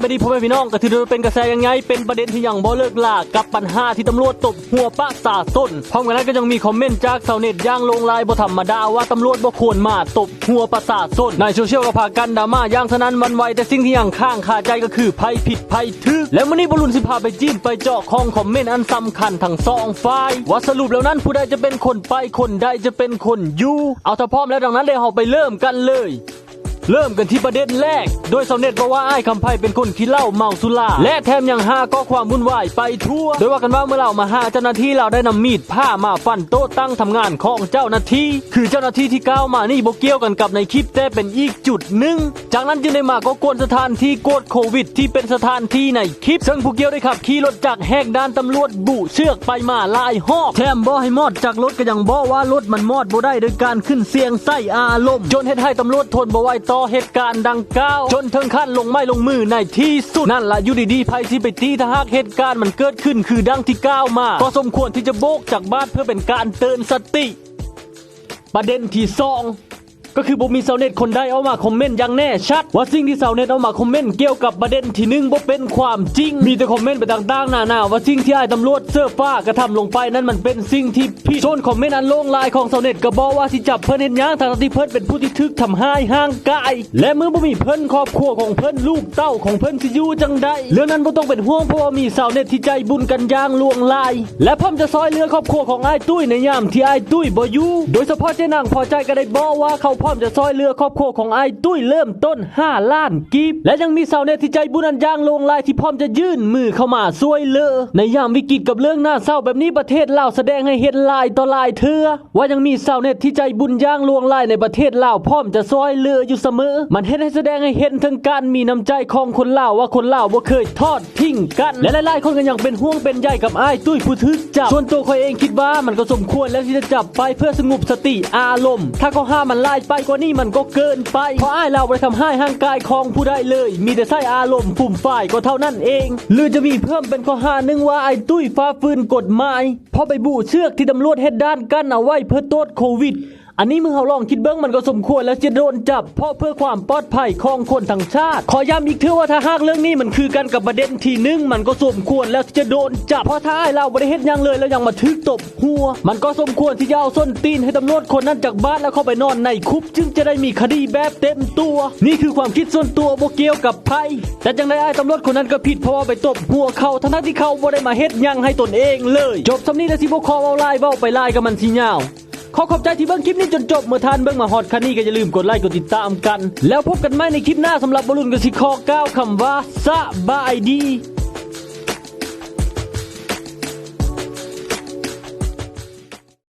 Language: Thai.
ไปดีพ่อแม่พี่น้องก็ถือว่าเป็นกระแสยังไง เป็นประเด็นที่ยังบ่เลิกลากับปัญหาที่ตำรวจตบหัวประชาชนพร้อมกันนั้นก็ยังมีคอมเมนต์จากชาวเน็ตย่างลงลายบ่ธรรมดาว่าตำรวจบ่ควรมาตบหัวประชาชนในโซเชียลก็พากันดราม่าย่างสนั้นวันไวแต่สิ่งที่ยังข้างคาใจก็คือภัยผิดภัยทึกและมื้อนี้บอลลุนสิพาไปจิ้มไปเจาะของคอมเมนต์อันสำคัญทั้งสองฝ่ายว่าสรุปแล้วนั้นผู้ใดจะเป็นคนไปคนใดจะเป็นคนอยู่เอาถ้าพร้อมแล้วดังนั้นเดี๋ยวเราไปเริ่มกันเลย เริ่มกันที่ประเด็นแรก โดยสำเน็จบอกว่าไอ้คำไพ่เป็นคนขี้เหล้าเมาสุราและแถมยังหาก็ความวุ่นวายไปทั่ว โดยว่ากันว่าเมื่อเรามาหาเจ้าหน้าที่เราได้นำมีดผ้ามาฟันโต๊ะตั้งทำงานของเจ้าหน้าที่คือเจ้าหน้าที่ที่ก้าวมานี่บกเกี่ยวกันกับในคลิปแต่เป็นอีกจุดหนึ่งจากนั้นจึงได้มาก็กวนสถานที่โกดโควิด ที่เป็นสถานที่ในคลิป ซึ่งผู้เกี่ยวได้ขับขี่รถจากแหกด้านตำรวจบุเชือกไปมาลายหอบแถมบ่ให้มอดจากรถก็ยังบ่ว่ารถมันมอดบ่ได้โดยการขึ้นเสียงใส่อารมณ์จนเฮ็ดให้ตำรวจทนบ่ไหวต่อเหตุการณ์ดังกล่าว จนถึงขั้นลงไม้ลงมือในที่สุด นั่นละอยู่ดีๆภัยที่ไปตีถ้าหากเหตุการณ์มันเกิดขึ้นคือดังที่กล่าวมา ก็สมควรที่จะโบกจากบ้านเพื่อเป็นการเตือนสติ ประเด็นที่สอง ก็คือบ่มีชาวเน็ตคนใดเอามาคอมเมนต์อย่างแน่ชัด ว่าสิ่งที่ชาวเน็ตเอามาคอมเมนต์เกี่ยวกับประเด็นที่หนึ่งบ่เป็นความจริง มีแต่คอมเมนต์ไปต่างๆนานาว่าสิ่งที่ไอ้ตำรวจเสื้อฟ้ากระทำลงไปนั้นมันเป็นสิ่งที่ผิดส่วนคอมเมนต์อันโลงลายของชาวเน็ตก็บอกว่าสิจับเพิ่นเห็นยังทางที่เพิ่นเป็นผู้ที่ทึกทำให้ห่างกายและเมื่อบ่มีเพิ่นครอบครัวของเพิ่นลูกเต้าของเพิ่นสิอยู่จังใดเรื่องนั้นบ่ต้องเป็นห่วงเพราะว่ามีชาวเน็ตที่ใจบุญกันอย่างลวงลาย และพร้อมจะซอยเหลือครอบครัวของไอ้ตุ้ยในยามที่ไอ้ตุ้ยบ่อยู่โดยเฉพาะเจ๊นางพอใจก็ได้บอกว่าเขาร้อมจะซอยเหลือครอบครัวของไอ้ตุ้ยเริ่มต้น 5 ล้านกีบและยังมีชาวเน็ตที่ใจบุญอันย่างลงลายที่พร้อมจะยื่นมือเข้ามาช่วยเลือในยามวิกฤตกับเรื่องน่าเศร้าแบบนี้ประเทศลาวแสดงให้เห็นลายต่อลายเทื่อว่ายังมีชาวเน็ตที่ใจบุญย่างลวงลายในประเทศลาวพร้อมจะซอยเลืออยู่เสมอ มันเห็นให้แสดงให้เห็นถึงการมีน้ำใจของคนลาวว่าคนลาวบ่เคยทอดทิ้งกัน และหลายๆคนก็ยังเป็นห่วงเป็นใยกับไอ้ตุ้ยผู้ทึกจับส่วนตัวคอยเองคิดว่ามันก็สมควรแล้วที่จะจับไปเพื่อสงบสติอารมณ์ ถ้าเขาห้ามมันไล่ไปกว่านี้มันก็เกินไปเพราะอ้ายเราไปทำให้ห่างกายของผู้ใดเลย มีแต่ใส่อารมณ์ฟุ่มฝ่ายก็เท่านั้นเอง หรือจะมีเพิ่มเป็นข้อหาหนึ่งว่าไอ้ตุ้ยฟ้าฟื้นกฎหมายเพราะไปบูเชือกที่ตำรวจเฮ็ดด้านกั้นเอาไว้เพื่อโทษโควิด อันนี้มึงเขาลองคิดเบิ้งมันก็สมควรแล้วจะโดนจับ เพราะเพื่อความปลอดภัยของคนทั้งชาติ ขอย้ำอีกเถอะว่าถ้าหากเรื่องนี้มันคือกันกับประเด็นที่หนึ่งมันก็สมควรแล้วที่จะโดนจับ เพราะถ้าไอ้เราไม่ได้เฮ็ดยังเลยแล้วยังมาทึกตบหัว มันก็สมควรที่จะเอาส้นตีนให้ตำรวจคนนั้นจากบ้านแล้วเข้าไปนอนในคุกจึงจะได้มีคดีแบบเต็มตัว นี่คือความคิดส่วนตัวโบเกียวกับไพ่แต่จังได้ไอ้ตำรวจคนนั้นก็ผิดเพราะว่าไปตบหัวเขาทั้งที่เขาบ่ได้มาเฮ็ดยังให้ตนเองเลย จบสำนี้แล้วสิบ่ขอเอาไล่เว้าไปไล่กับมันสิยาว ขอขอบใจที่เบิ้งคลิปนี้จนจบ เมื่อทานเบิ้งมาฮอดคันนี้ก็อย่าลืมกดไลค์กดติดตามกัน แล้วพบกันใหม่ในคลิปหน้าสำหรับบอลลูนกสิคอก้าวคำว่าสบายดี